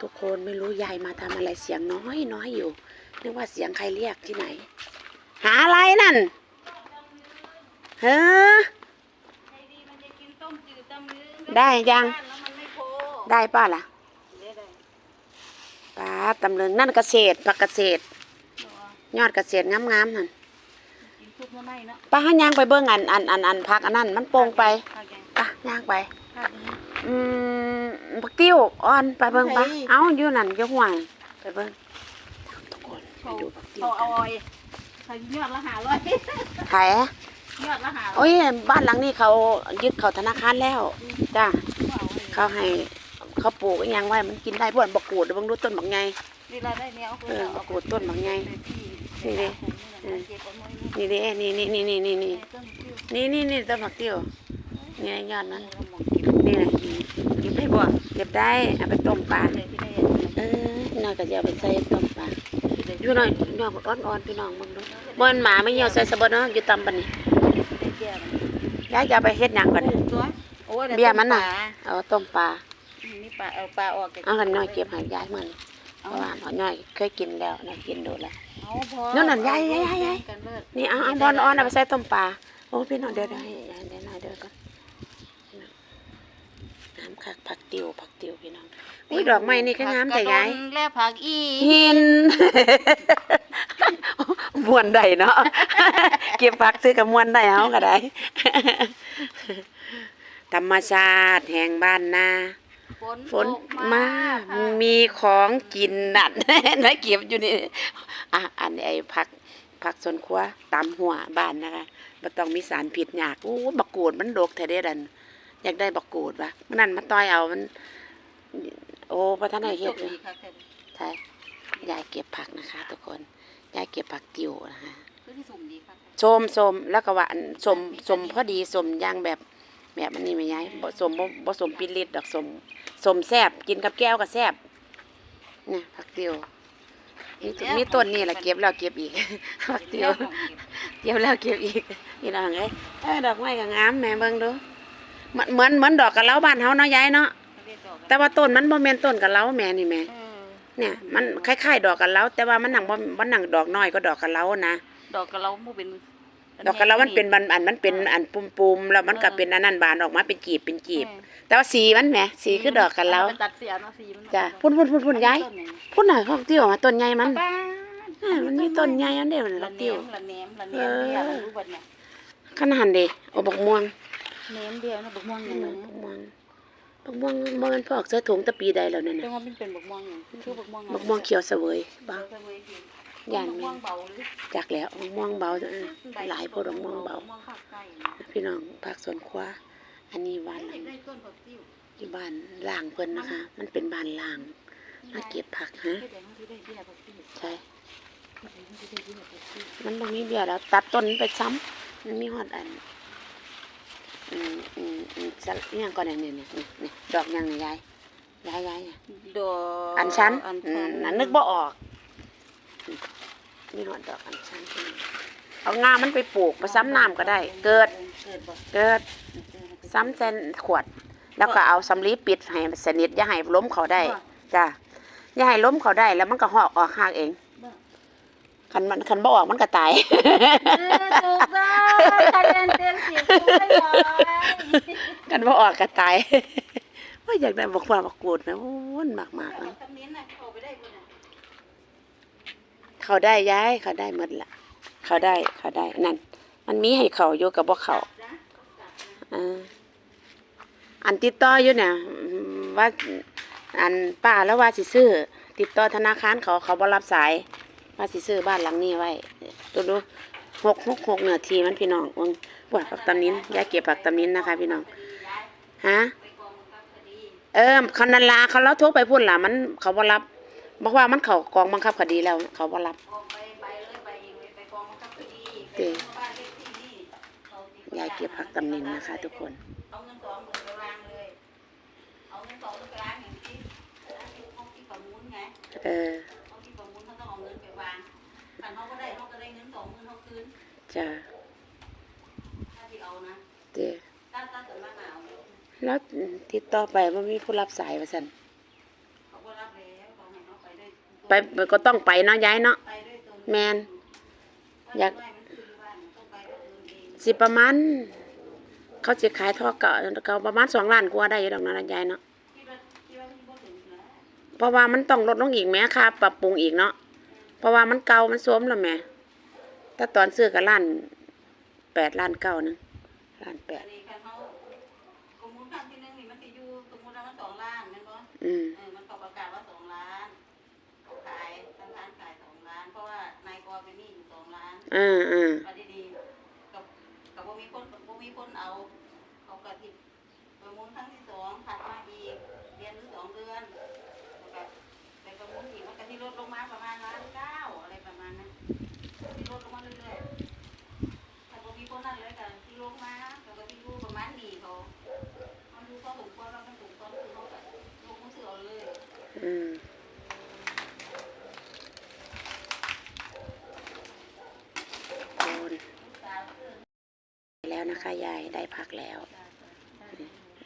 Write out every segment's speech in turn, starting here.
ทุกคนไม่รู้ยายมาทำอะไรเสียงน้อยน้อยอยู่นึกว่าเสียงใครเรียกที่ไหน หาอะไรนั่นเฮ้อไอ้ดีมันจะกินต้มจืดตำลึงได้ยังบ้านแล้วมันไม่โพได้ป้าล่ะเดี๋ยวได้ป้าตำลึงนั่นเกษตรผักเกษตรบ่ยอดเกษตรงามๆนั่นกินทุกมื้อไม่เนาะป้าหันย่างไปเบิ่งอันอันอันอันพักอันนั้นมันโป่งไปภาคแกงป้าย่างไปภาคนี้ อืมบักติ้วอ่อนไปเบิ่งปะไหน เอ้าอยู่นั่นอยู่ห่วยไปเบิ่งทุกคนไปเขาดูบักติ้วเขาเอากันออยเขายอดละหาร้อยไถยอดละหาร้อยโอ้ยบ้านหลังนี้เขายึดเขาธนาคารแล้วจ้าเขาเอาเลยเขาให้เขาปลูกอหยังไว้มันกินได้พวกบักกูดเบิ่งดูต้นบักไงเวลาได้เนี่ยเอาเออบักกูดต้นบักไงนี่นี่ดิดิเก็บเอาไว้นี่นี่เด้นี่นี่นี่นี่นี่นี่ต้นคิ้วนี่นี่นี่ต้นบักติ้วนี่ยอดมันเราหมองกินนี่แหละเก็บได้บ่เก็บ ได้เอาไปต้มปลาเลยที่ได้เออน่าก็จะเอาไปใส่ต้มปลาอยู่หน่อยยอดอ่อนๆพี่น้องเบิ่งดูบ่มันหมาไม่เหี่ยวใส่สะบดเนาะอยู่ตำบัดนี้ได้แก่มันยายจะเอาไปเฮ็ดหยังบัดนี้ตัวโอ้ยเบี้ยมันน่ะปลาเอาต้มปลานี่ปลาเอาปลาออกจากเอากันน้อยเก็บให้ยายมันเพเอาราะว่าหมอน้อยเคยกินแล้วน้อยกินดูแล้วเอาพอนั่นน่ะยายยายยายยายกันเลิศนี่เอาเอาบอลออนเอาไปใส่ต้มปลาโอ้พี่น้องเดี๋ยวเดี๋ยวให้ยายเดี๋ยวหน่อยเดี๋ยวก่อน น้ำคักผักติวผักติวพี่น้องอุ้ยดอกไม้นี่ก็งามแต่ยายผักกระดอนและผักอีหินมวนได้เนาะเก็บผักซื้อกับมวนได้เฮาก็ได้ธรรมชาติแห่งบ้านนาฝนฝนตกมาค่ะมีของกินนั่นแล้วเก็บอยู่นี่อะอันนี้ไอ้ผักผักสวนครัวตามหัวบ้านนะคะบ่ต้องมีสารพิษยากโอ้บักกูดมันดกแท้เด้ดัน อยากได้บักกูดปะมันนั่นมาต่อยเอามัน โอ้พระท่านให้เฮ็ดตเลกยดีค่ะแค่ใช่ยายเก็บผักนะคะทุกคนยายเก็บผักติวนะคะคือที่สุ่มดีค่ะชมชมแล้วก็ว่าอันสมสมพอดีสมอย่างแบบแบบอันนี้ไหมยายบ่สมบ่บ่สมปิลิตดอกสมสมแซ่บกินกับแก้วก็แซ่บเนี่ยผักติวมีต้นมีต้นนี่แหละเก็บแล้วเก็บอีกผักติวเก็บแล้วเก็บอีกพี่น้องเอ้ยเออดอกไม้ก็งามแหม่เบิ่งดู มันเหมือนเหมือนดอกกะเหลาบ้านเฮาเนาะยายเนาะแต่ว่าต้นมันบ่แม่นต้นกะเหลาแหม่นี่แหม่เนี่ย มันคล้ายๆดอกกะเหลาแต่ว่ามันหนังบ่บ่หนังดอกน้อยก็ดอกกะเหลานะดอกกระเราบ่เป็นดอกกะเหลามันเป็นมันอันมันเป็นอันปุ่มๆแล้วมันก็เป็นอันนั้นบานออกมาเป็นกีบเป็นกีบ แต่ว่าสีมันแหมสีคือดอกกะเหลาตัดเสียเนาะสีมันจ้ะพุ่นพุ่นพุ่นพุ่นยายพุ่นน่ะพวกเตี้ยวมาต้นใหญ่มันป้าอ่ามันมีต้นใหญ่อันเดียวละละเนีเตี้ยยวมละเนียมละเนียมเนี่ยเรารู้บัดเนี่ยขนาดเด้เอาบักม่วง เนียมเดียวนะบักม่วงอย่างนึงบักม่วงบักม่วงบ่แม่นพอกเสื้อถุงแตะปีใดแล้วนั่นแต่น่ะว่ามันเป็นบักม่วงอย่างคือบักม่วงบักม่วงเขียวเสวยบ้างย่านบักมีม่วงเบาหรือจักแล้วบักม่วงเบาเออหลายโพดบักม่วงเบาม่วงภาคใต้พี่น้องภาคสวนครัวอันนี้บ้านหลังได้ต้นผักติ้วที่บ้านล่างเพิ่นนะคะ มันเป็นบ้านล่างมาเก็บผักฮะให้แต่เขาที่ได้เบี้ยผักติ้วใช่ให้แต่เขาที่ได้เบี้ยผักติ้วมันบ่มีเบี้ยแล้ว ตัดต้นไปซ้ำมันมีฮอดอัน อืมอืมอืมจะอิหยังก่อนเนี่ยนี่ยเนี่นี่ดอกหยังนี่ยายยายยายดอกอันชันอันอืชัมนนั่นนึกบ่ออกอืมมีฮอดดอกอันชันเอางามันไปปลูกไปซ้ำน้ำก็ได้ เกิดเกิดบ่เกิด ซ้ำเส้นขวด แล้วก็เอาสำลีปิดให้สนิทอย่าให้ล้มเขาได้จ้ะอย่าให้ล้มเขาได้แล้วมันก็หอกออกหากเองคันมันคันบ่ออกมันก็ตาย เออถูกต้องคะแนนเต็มสิบถู กันบ่ออกก็ตายว่าอยากได้บอกว่าบอกกูดนะวุ่นมากมากนะเขาได้ย้ายเขาได้หมดละเขาได้เขาได้นั่น มันมีให้เขาอยู่กับบ่เขาอันติดต่ออยู่เนี่ยว่าอันป้าแล้วว่าสิซื้อ ติดต่อธนาคารเขาเขาบ่รับสาย ว่าสิซื้อบ้านหลังนี้ไว้ดูดู หกหกหกเนื้อทีมันพี่น้องวงปวดผักตำนินยายเก็บผักตำนินนะคะ พี่น้องฮะเออคันนันลาเขาแล้วโทรไปพูดล่ะมันเขาบ่รับบอกว่ามันเขากองบังคับคดีแล้ว เขาบ่รับออกไปไปเลยไปเองเลยไปกองบังคับคดีเด้บ้านเลขที่นี่เขาติดยายเก็บผักตำนินนะคะ ทุกคนเอาเงินสอ ขาต้องเอาเงินไปวางถ้าเขาก็ได้เขาก็ได้เงินสองหมื่นเขาคืนจ้ะถ้าที่เอานะเด้ถ้าถ้าเกิดว่าหนาวเนี่ยแล้วติดต่อไปว่ามีผู้รับสายว่าซั่นเขาบ่รับแล้วเขาให้เขาไปได้ไปก็ต้องไปเนาะยายเนาะไปด้วยตัวแม่นอยาก ไม่มันคือบ้านต้องไปด้วยตัวเองสิประมาณเขาสิขายทอเก่าเก่าประมาณสองล้านกว่าได้อยู่ดอกเนาะยายเนาะคิดว่าคิดว่ามันบ่ถึงนะเพราะว่ามันต้องลดลงอีกแหม้ค่าปรับปรุงอีกเนาะเพ ราะว่ามันเก่ามันโทรมแล้วแหม่ถ้าตอนซื้อก็ล้านแปดล้านเก้านึงล้านแปอัดนนี้คันเขาสมมุติครั้งที่หนึงนี่มันสิอยู่สมมุติว่ามันสองล้านแม่นบ่อืมเออมันก็ประกาศว่าสองล้านเขาขายทางร้านขายสองล้าน เพราะว่านายกอเป็นหนี้อยู่สองล้านอ่าอ่ามาดีๆกับกับบ่มีคนบ่มีคนเอาเขาก็ที่ประมูลครั้งที่สองถัดมาอีกเดือนหรือสองเดือนแล้วก็ไปประมูลอีกมันก็ที่ลดลงมาประมาณล้านเก้าอะไรประมาณนั้นที่ลดลงมาเรื่อยๆถ้าบ่มีคนนั่นเลยก็ที่ลงมาแล้วก็ที่รู้ประมาณนี้เขามันดูพอสมควรแล้วมันถูกต้องคือเขาก็ลงมือถือเอาเลย อืมโอนแล้วนะคะยายได้ ผักแล้ว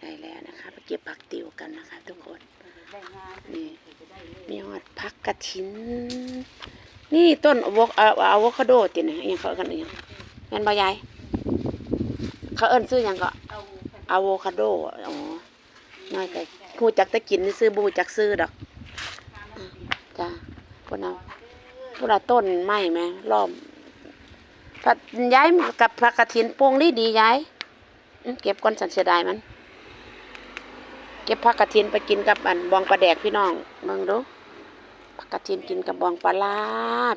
ได้แล้วนะคะไปเก็บผักติวกันนะคะ ทุกคนนี่มีหอดผักกระถิน นี่ต้นอะโวอะโวคาโดตินะยังเขากันอหยังแม่นบ่ยายเขาเอิ้นซื้อยังก็อะโวคาโดอ๋อน้อยก็ฮู้จักต่กินซื้อบูจักซื้อดอกจ้าพุ่นเอาพุ่นเอาต้นไม้แม่ล้อมผัดยายกับผักกระถินโปร่งดีดียาย เก็บก่อนสันเสียดายมัน เก็บผักกระถินไปกินกับอันบองปลาแดกพี่น้องเบิ่งดูผักกระถินกินกับบองปลาร้า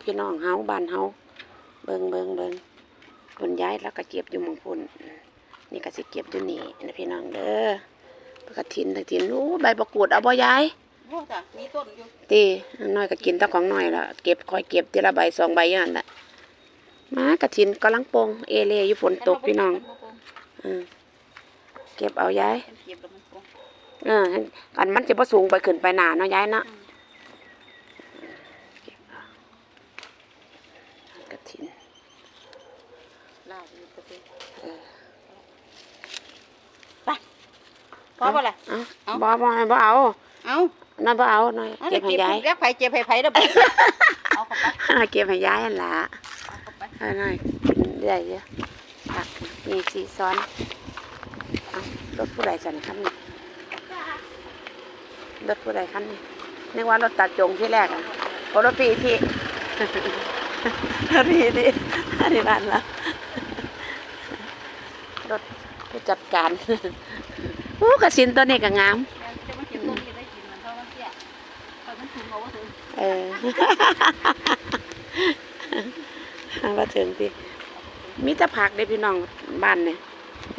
พี่น้องเฮาบ้านเฮาเบิ่งเบิ่งเบิ่งคนย้ายแล้วก็เก็บอยู่หมองพุ่นนี่ก็สิเก็บอยู่นี่นะพี่น้องเด้อผักกระถินกระถินอู้ใบประกูดเอาบ่ยายโอ้จ้ะมีต้นอยู่ตีน้อยก็กินแตะของน้อยละเก็บคอยเก็บทีละใบสองใบอย่างนั้นแหละมากระถินกำลังโปงเอเลอยู่ฝนตกพี่น้องอืมเก็บเอายายเก็บแล้วมันคงเอออันมันจะพอสูงไปขึ้นไปหนาเนาะยายเนาะกระถินลาวอยู่ประเทศเออพอบ่ล่ะเอาเอาบ่บ่บ่เอาเอานั่นบ่เอาหน่อยเอาเก็บให้ยายเรียกไผเจ็บให้ไผเด้อบ่เอาเข้าไปเก็บให้ยายอันละเอาเข้าไปเอาหน่อยกินได้เยอะผักมีสีซ้อนเอา รถผู้ใดสันคันนี้รถผู้ใดคันนี้นึกว่ารถตัดจงที่แรกอะโอ้รถปีที่รถปีที่อันนี้บ้านละรถผู้จัดการอู้กระสินตัวนี้ก็งามจะมันเก็บต้นจะได้กินมันเท่ามันเสียพอมันถึงเอาว่าถึงเออว่าถึงดิมีแต่ผักเด้พี่น้องบ้านเนี่ย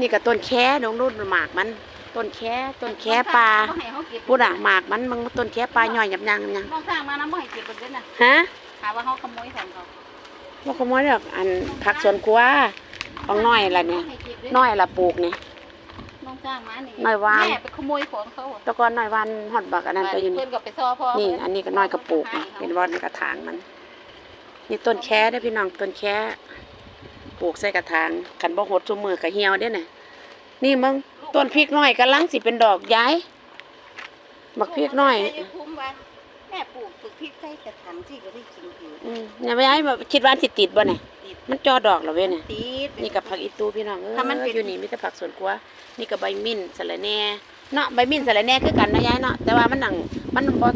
นี่ก็ต้นแค่น้องรุ่นหมากมัน ต้นแค่ต้นแค่ปลาบ่ให้เขาเก็บพูดอะหมากมันมันต้นแค่ปลาย่อยยับยั้งยับยั้งน้องสร้างมานํบ่ให้เก็บเบิดเด้อน่ะฮะหาว่าเขาขโมยของเขาบ่ขโมยดอกอันผักสวนครัวของน้อยล่ะเนี่ยให้ก็บด้น้อยละปลูกเนี่ย น้องสร้างมานี่น้อยวาน แม่ไปขโมยของเขาอะแตะกอนน้อยวันฮอดบักอันนั้นตัวอยู่เพิ่นี่นก็ไปซ้อพ่อนี่ เพิ่อันนี้ก็น้อยกระปลูกนี่เป็นบอนกระถางมัน นี่ต้นแค่เด้อพี่น้องต้นแค่ ปลูกใส่กระถางกันบ่หดซุมือก็เหี่ยวเด้น่ะนี่มึงต้นพริกน้อยกำลังสิเป็นดอกย้ายบักพริกน้อยแม่จะคุ้มว่าแม่ปลูกปลูกพริกใส่กระถางที่ก็ได้กินอยู่อืมเนี่ยย้ายแบบคิดว่าสิติดบ่เนี่ยติดมันจอดอกแล้วเว้ยเนี่ยติดนี่กับผักอีตูพี่น้องเออถ้ามันเป็นอยู่นี่มีแต่ผักสวนครัวนี่กับใบมิ้นสะระแหน่เนาะใบมิ้นสะระแหน่คือกันนะย้ายเนาะแต่ว่ามันหนังมันบ่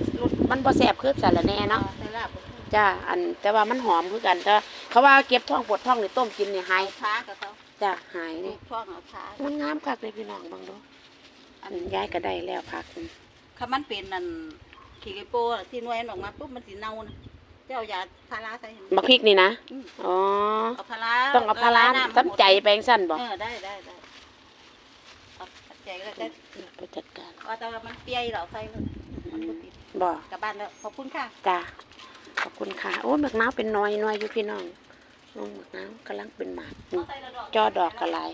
มันบ่แซ่บคือสะระแหน่เนาะใส่ลาบ จ้าอันแต่ว่ามันหอมคือกันแต่ว่าเขาว่าเก็บท้องปวดท้องนี่ต้มกินนี่หาหายยท้ากับเขาจ้าหายปลูนี่กช่องเอาท้ามันงามคักเลยพี่น้องเบังดูอันย้ายก็ได้แล้วผักถ้ามันเป็นนั่นขี้ไก่โปอะที่หน่วยมันออกมาปุ๊บมันสิเน่านะเจ้าอย่าพาราใส่บักพริกนี่นะอืมอ๋อเอาพาราต้องเอาพาราละลยน้ำสำใจแปลงสั้นบ่เออได้ได้ได้เอาใจก็ได้ไปจัดการว่าแต่ว่ามันเปียเหราใส่เลยมันก็ติดบ่กลับบ้านแล้วขอบคุณค่ะจ้าข อบคุณค่ะ โอ้หมึกน้าวเป็นน้อยน้อยอยู่พี่น้องน้องหมึกน้าวกำลังเป็นหมากอืมเอาใส่ละจอดอกกระลาย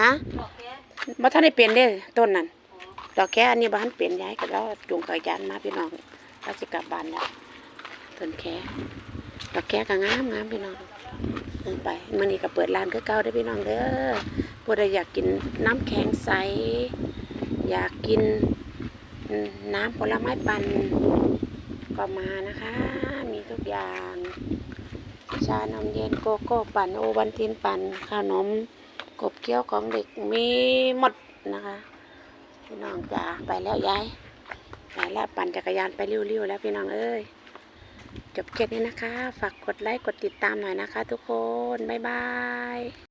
ฮะดอกแค่บ่ทันได้เปลี่ยนเด้ต้นนั้นดอกแค่อันนี้บ้านเปลี่ยนย้ายกันแล้วจูงกระยานมาพี่น้องเราจะกลับบ้านแล้วต้นแค่ดอกแค่ก็งามงามพี่น้องไปมื่อนี้ก็เปิดร้านคือเก่าได้พี่น้องเด้อผู้ใดอยากกินน้ำแข็งใส อยากกินน้ำผลไม้ปั่น ก็มานะคะ มีทุกอย่าง ชานมเย็นโกโก้ปั่นโอวันตินปั่นขนมกบเคี้ยวของเด็กมีหมดนะคะพี่น้องจ๋าไปแล้วยายไปแล้วปั่นจักรยานไปเร็วๆแล้วพี่น้องเอ้ยจบแค่นี้นะคะ ฝากกดไลค์กดติดตามหน่อยนะคะ ทุกคน บ๊ายบาย